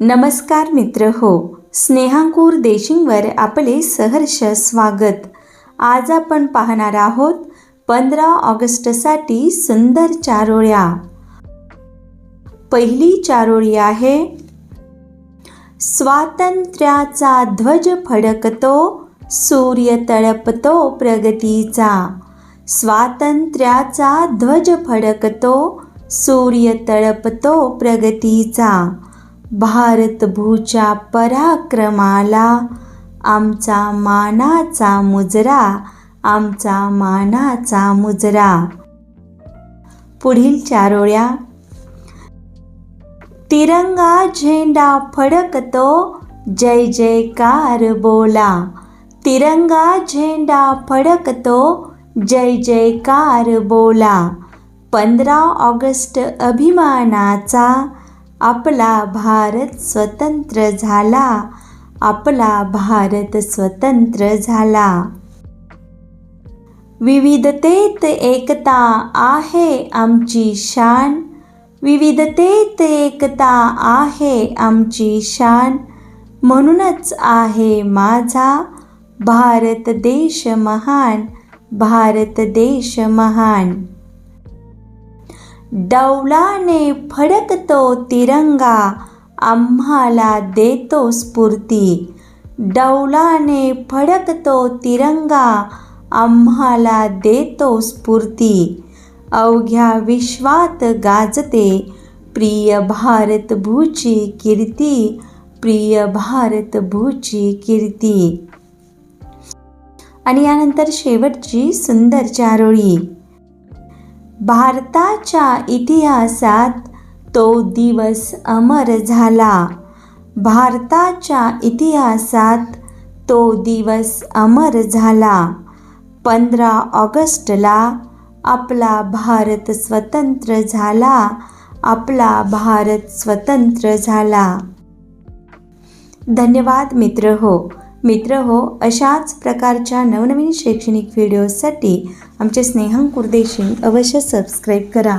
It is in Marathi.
नमस्कार मित्र हो स्नेहांकूर देशिंगवर आपले सहर्ष स्वागत. आज आपण पाहणार आहोत पंधरा ऑगस्टसाठी सुंदर चारोळ्या. पहिली चारोळी आहे स्वातंत्र्याचा ध्वज फडकतो सूर्य तळपतो प्रगतीचा. स्वातंत्र्याचा ध्वज फडकतो सूर्य तळपतो प्रगतीचा. भारतभूच्या पराक्रमाला आमचा मानाचा मुजरा आमचा मानाचा मुजरा. पुढील चारोळ्या तिरंगा झेंडा फडकतो जय जयकार बोला. तिरंगा झेंडा फडकतो जय जयकार बोला. पंधरा ऑगस्ट अभिमानाचा आपला भारत स्वतंत्र झाला. आपला भारत स्वतंत्र झाला. विविधतेत एकता आहे आमची शान. विविधतेत एकता आहे आमची शान. म्हणूनच आहे माझा भारत देश महान. भारत देश महान. डौलाने फडकतो तिरंगा आम्हाला देतो स्फूर्ती. डौलाने फडकतो तिरंगा आम्हाला देतो स्फूर्ती. अवघ्या विश्वात गाजते प्रिय भारत भूची कीर्ती प्रिय भारत भूची कीर्ती. आणि यानंतर शेवटची सुंदर चारोळी. भारताच्या इतिहासात तो दिवस अमर झाला. भारताच्या इतिहासात तो दिवस अमर झाला. पंधरा ऑगस्टला आपला भारत स्वतंत्र झाला. आपला भारत स्वतंत्र झाला. धन्यवाद मित्र हो. मित्र हो अशाच प्रकारच्या नवनवीन शैक्षणिक व्हिडिओसाठी आमचे स्नेहं कुर्देशी अवश्य सबस्क्राईब करा.